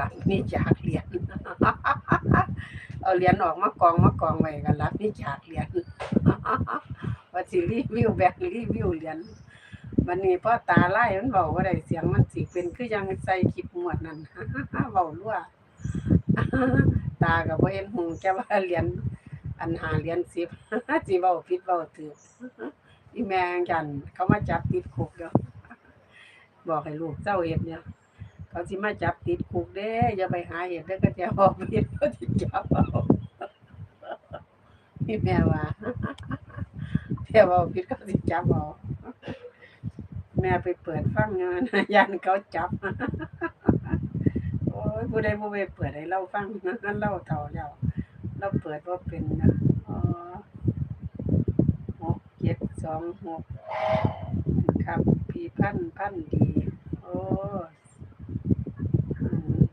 รับนี่จากเหรียญเอาเหรียญออกมากองมากองไว้กันรับนี่จากเหรียญว่าสิรีวิวแบกรีวิวเหรียญวันนี้พ่อตาไล่มันบอกว่าได้เสียงมันสิเป็นคือยังใส่คลิปหมวดนั่นเว้ารั่วตาก็บ่เห็นหูแค่ว่าเหรียญอันหาเหรียญสิบสิเว้าผิดเว้าถูกอีแม่ยันเขามาจับติดคุกเด้อบอกให้ลูกเจ้าเฮ็ดเนี่ย เขาสิมาจับติดคุกเด้อย่าไปหาเฮ็ดเด้อก็จะบอกผิดเขาสิจับเอาอีแม่ว่าแม่ว่าผิดเขาสิจับเอาแม่ไปเปิดฟังงานยันเขาจับโอ้ยผู้ใดบ่ไปเปิดให้เราฟังเราเฒ่าแล้วเราเปิดว่าเป็นนะหกเจ็ดสองหกครับพี่พันพันดี โอ้ม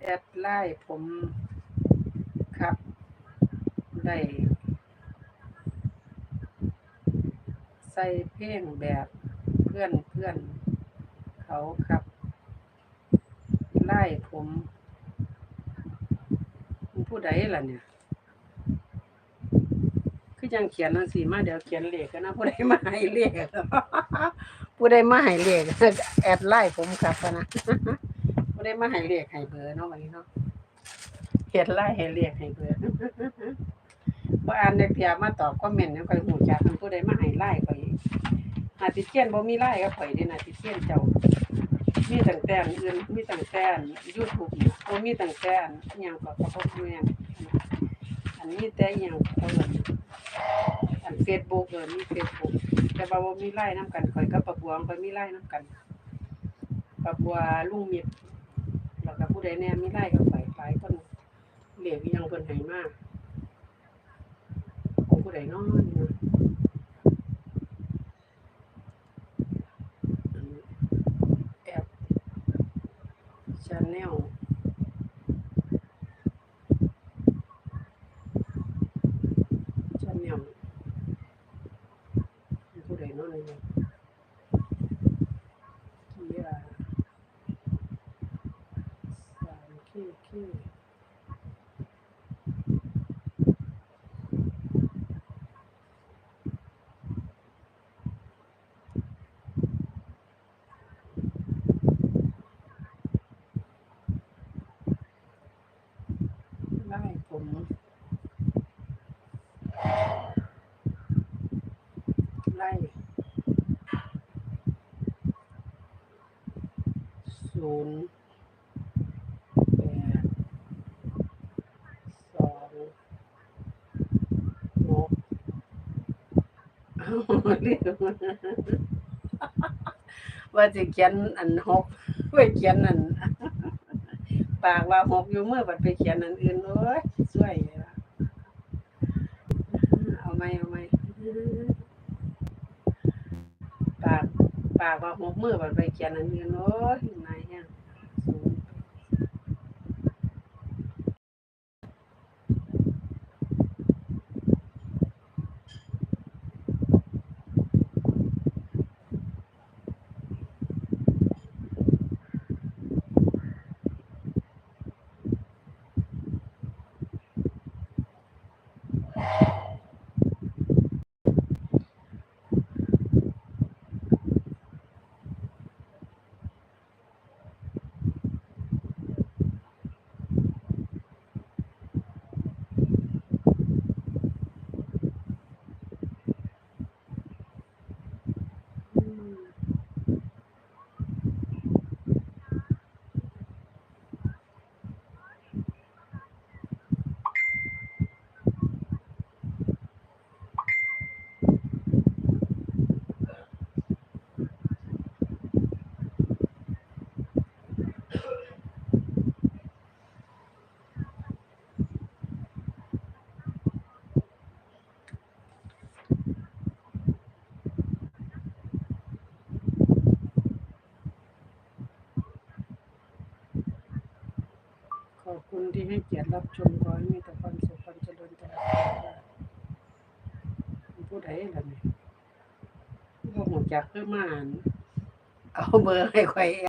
แอด ไล่ผมครับได้ใส่เพลงแบบเพื่อนเพื่อนเขาครับไล่ผมผู้ใดล่ะเนี่ย คือจังเขียนจังซี่มาเดี๋ยวเขียนเลขกันนะผู้ใดมาให้เลขผู้ใดมาให้เลขแอดไล่ผมครับนะ ผู้มาให้เลขให้เบอร์เนาะวันนี้เนาะเขียนไล่ให้เลขให้เบอร์บ่อ่านได้เพียมาตอบคอมเมนต์นำค่อยฮู้จักผู้ใดมาให้ไล่ข่อยอาทิเชียนบ่มีไล่กับข่อยเด้นะอาทิเชียนเจ้า มีตั้งแต่อันอื่นมีตั้งแต่น YouTube บ่มีตั้งแต่นอิหยังก็ก็บ่รู้หยังอันนี้แต่หยังเขาเอิ้นอัน Facebook เออมี Facebook แต่ว่าบ่มีไลน์นํกันข่อยกับปะบัวข่อยมีไลน์นํกันปะบัวลุงมิตร ใดแน่ม่ได้กับฝ่ายฝ่ายคนเหลียวยังเป็นไหนมากของผู้ใดน้อยนะแอบชาแนล Channel ชาแนลผู้ใดเนาะนี่นะเกียร์สามคิวคิวไล่ผมไล่ศูนย์แปดสองหกเอาเรียกมา ว่าจะเขียนอันหกไว้เขียนอันปากว่าหกอยู่เมื่อบัดไปเขียนอันอื่นเลยว่ะเอาไหมเอาไหมปากปากว่าหกเมื่อบัดไปเขียนอันอื่นโอ้ยนายยังสูงอืมขอบ คุณที่ให้เกียรติรับชมขอให้มีแต่ความสุขความเจริญตลอดไปผู้ใดล่ะนี่บ่ฮู้จักเพื่อมาอ่านเอาเบอร์ให้ใคร